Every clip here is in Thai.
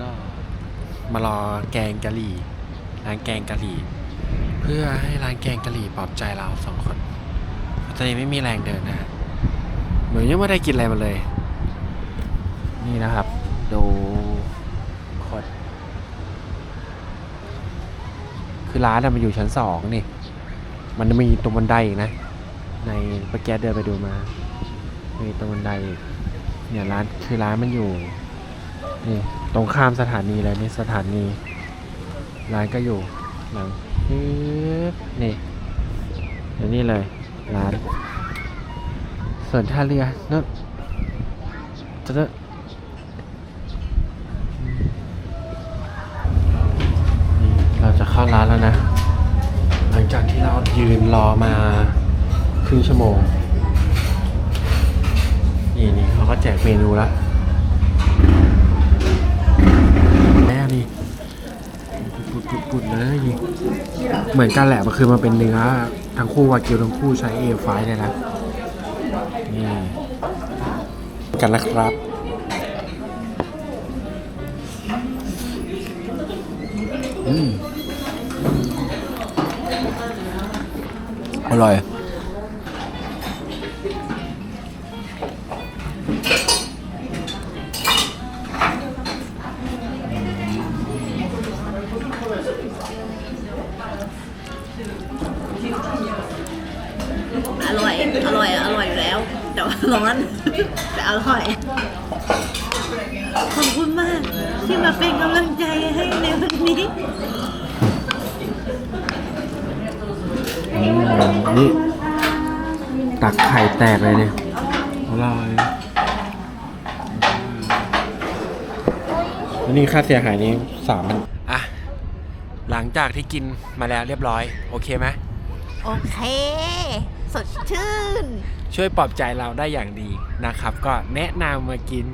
ก็มารอแกงกะหรี่ร้านแกงกะหรี่ เพื่อให้ร้านแกงกะหรี่ปลอบใจเราสองคนตอนนี้ไม่มีแรงเดินนะ เหมือนยังไม่ได้กินอะไรมาเลย นี่นะครับ ดูคนคือร้านมันอยู่ชั้นสองนี่ มันมีตรงบันไดอีกนะ ในปะแกเดินไปดูมา มีตรงบันไดอีกเนี่ยร้านคือร้านมันอยู่นี่ ตรงข้ามสถานีเลยนี่สถานี ร้านก็อยู่หลังนี่เดี๋ยวนี่เลยร้านส่วนท่าเรือนั่นจะนี่เราจะเข้าร้านแล้วนะ หลังจากที่เรายืนรอมาครึ่งชั่วโมง นี่นี่เขาก็แจกเมนูละ เหมือนกันแหละมันคือมันเป็นเนื้อ ทั้งคู่วากิวทั้งคู่ใช้เอฟไฟเลยนะนี่กันแล้วครับอืมอร่อย ร้อน แต่อร่อย ขอบคุณมาก ที่มาเป็นกำลังใจให้ในวันนี้อืมนี่ตักไข่แตกเลยเนี่ยอร่อยแล้วนี่ค่าเสียหายนี้สามพันอะ หลังจากที่กินมาแล้วเรียบร้อย โอเคไหม โอเค สดชื่น ช่วยปลอบใจเราได้อย่างดีนะครับ ก็แนะนำมากิน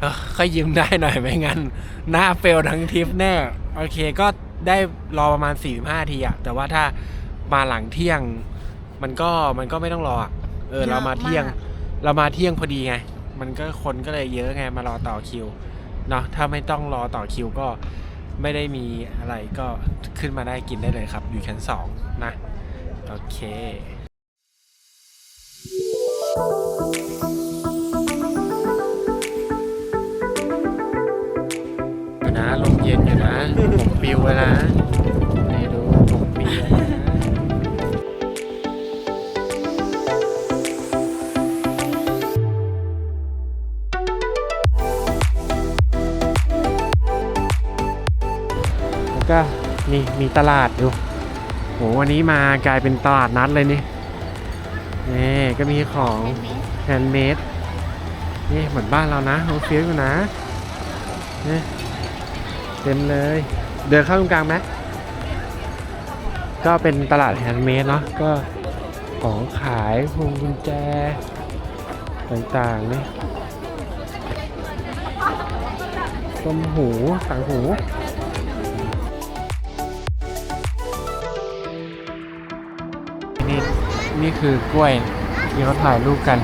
เออค่อยยิ้มได้หน่อยไม่งั้น หน้าเฟลทั้งทริปแน่ โอเคก็ได้รอประมาณ45ทีอะแต่ว่าถ้ามาหลังเที่ยง มันก็มันก็ไม่ต้องรออะเออเยอะเรามาเที่ยงมากเรามาเที่ยงพอดีไง มันก็คนก็เลยเยอะไงมารอต่อคิวเนาะถ้าไม่ต้องรอต่อคิวก็ไม่ได้มีอะไรก็ขึ้นมาได้กินได้เลยครับ อยู่ชั้นสองนะ โอเคนะลมเย็นอยู่นะ ผมปิวเลยนะนี่ดูผมปิวนะแล้วก็นี่มีตลาดอยู่ โหวันนี้มากลายเป็นตลาดนัดเลยนี่นี่ก็มีของแฮนด์เมดนี่เหมือนบ้านเรานะโอเฟียอยู่นะนี่เต็มเลย เดินเข้าตรงกลางไหมก็เป็นตลาดแฮนด์เมดเนาะก็ของขายพวงกุญแจ ต่างๆนี่ต้มหูสังหู นี่คือกล้วยที่เขาถ่ายรูปกัน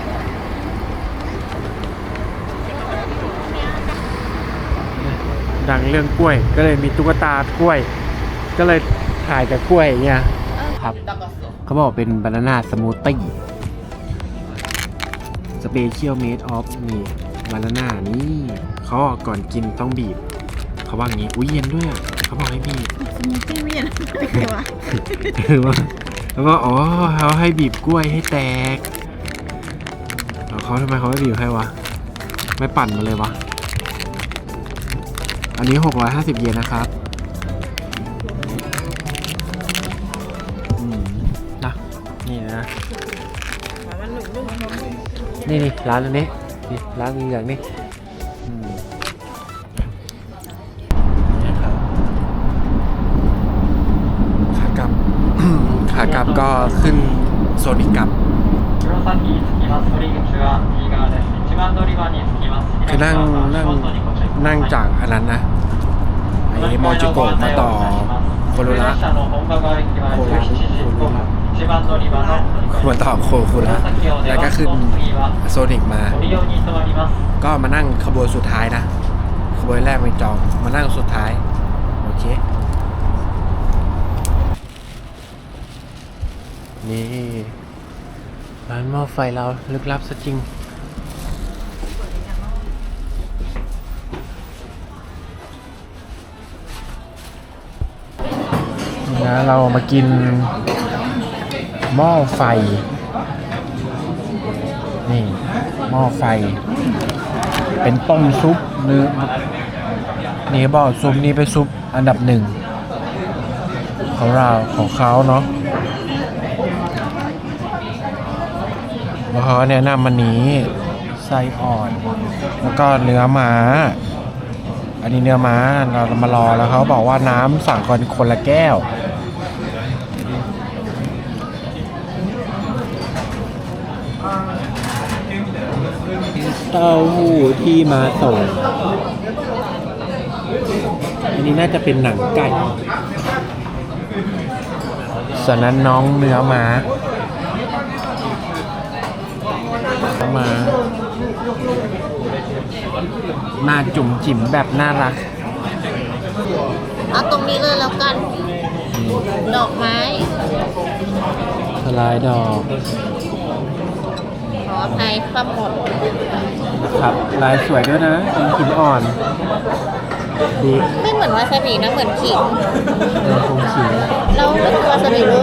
ดังเรื่องกล้วย ก็เลยมีตุ๊กตากล้วย ก็เลยถ่ายแต่กล้วยอย่างเงี้ยครับเขาบอกเป็นบานาน่าสมูทตี้สเปเชียลเมดออฟนี่บานาน่านี่เขาบอกก่อนกินต้องบีบ เขาว่างี้อุ้ยเย็นด้วยอะเขาบอกให้บีบสมูทตี้ไม่เย็นไม่เกี่ยวอะคือว่า แล้วก็อ๋อเขาให้บีบกล้วยให้แตกแล้วเขาทำไมเขาไม่บีบให้วะ ไม่ปั่นมาเลยวะ อันนี้ 650 เยนนะครับอืมนะนี่นะนี่นี่ร้านอันนี้นี่ร้านเหลืองนี่ ก็ขึ้นโซนิกกับคือนั่งนั่งนั่งจากอันนั้นนะไอ้มอจิโกะมาต่อโคโรระโคโรระมาต่อโคโคระแล้วก็ขึ้นโซนิกมา ก็มานั่งขบวนสุดท้ายนะขบวนแรกไป็จองมานั่งสุดท้าย ไฟเราลึกลับซะจริง นะเรามากินหม้อไฟ นี่หม้อไฟ เป็นต้มซุปเนื้อนี่บอกซุปนี้เป็นซุปอันดับหนึ่งของเราของเขาเนาะ แล้วเขาก็แนะนำมันนี้ไส้อ่อน แล้วก็เนื้อม้า อันนี้เนื้อม้าเรามารอแล้วเขาบอกว่าน้ำสั่งคนคนละแก้ว เต้าหู้ที่มาส่ง อันนี้น่าจะเป็นหนังไก่ส่วนนั้นน้องเนื้อม้า ม้าหน้าจุ่มจิ๋มแบบน่ารัก เอาตรงนี้เลยแล้วกัน ดอกไม้สไลด์ดอก ขออภัยความหมดครับ ลายสวยด้วยนะเป็นหินอ่อน ดีไม่เหมือนวาซาบินะ เหมือนขิง เออคงขิงแล้วไม่คือวาซาบิรู้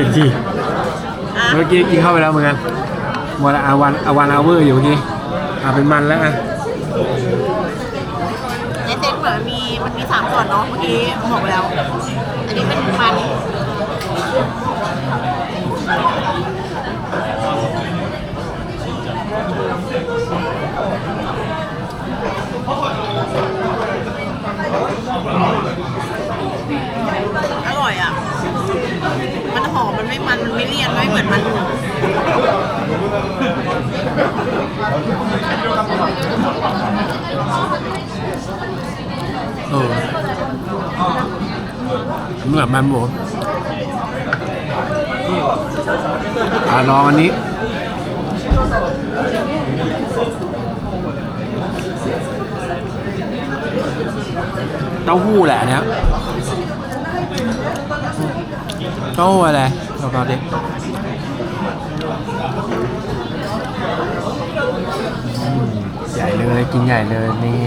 ยดีอะเมื่อกี้กินเข้าไปแล้วเหมือนกันหมดละอาวันอาวันอาเวอร์อยู่เมื่อกี้อ่าเป็นมันแล้วอะในเซ็ตเหมือนมีมันมีสามส่วนเนาะเมื่อกี้บอกไปแล้ว อันนี้เป็นมัน อร่อยอะ มันหอม มันไม่มัน มันไม่เลี่ยน ไม่เหมือนมันหมู เออ เหมือนมันหมูอาลองอันนี้ เต้าหู้แหละเนี้ยเต้าหู้อะไรลองๆดิอืมใหญ่เลยกินใหญ่เลยนี่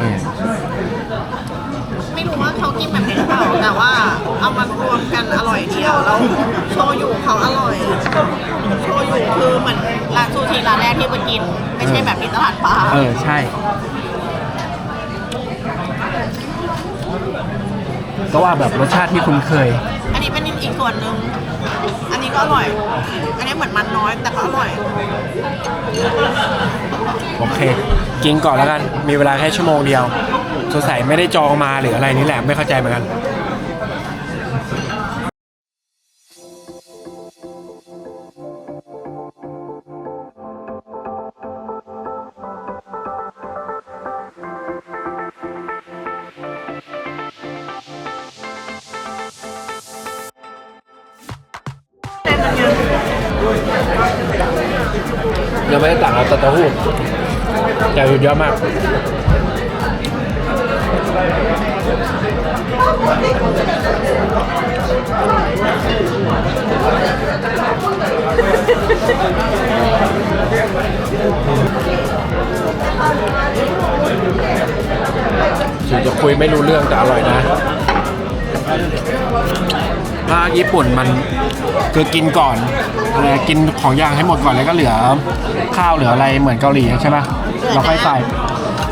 รู้ว่าเขากินแบบนี้หรือเปล่าแต่ว่าเอามารวมกันอร่อยเดียวแล้วโชยุเขาอร่อยโชยุคือเหมือนร้านซูชิร้านแรกที่ไปกิน ไม่ใช่แบบที่ตลาดปลาเออ ใช่ ก็ว่าแบบรสชาติที่คุ้นเคย อันนี้เป็นอีกส่วนหนึ่งอันนี้ก็อร่อย อันนี้เหมือนมันน้อยแต่ก็อร่อยโอเค กินก่อนแล้วกัน มีเวลาแค่ชั่วโมงเดียว สงสัยไม่ได้จองมาหรืออะไรนี่แหละไม่เข้าใจเหมือนกันยังไม่ได้ตักเอาแต่เต้าหู้แต่สุดยอดมาก ถึงจะคุยไม่รู้เรื่องแต่อร่อยนะ ถ้าญี่ปุ่นมันคือกินก่อนอะไรกินของอย่างให้หมดก่อนแล้วก็เหลือ ข้าวเหลืออะไรเหมือนเกาหลีใช่ปะเราค่อยใส่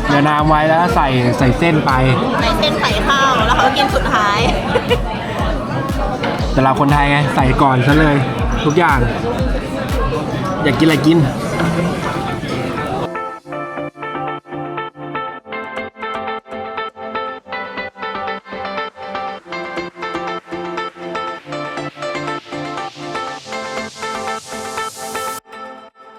เหลือน้ำไว้แล้วใส่ใส่เส้นไปในเส้นไข่ข้าวแล้วเขากินสุดท้าย แต่เราคนไทยไงใส่ก่อนซะเลย ทุกอย่าง อยากกินอะไรกิน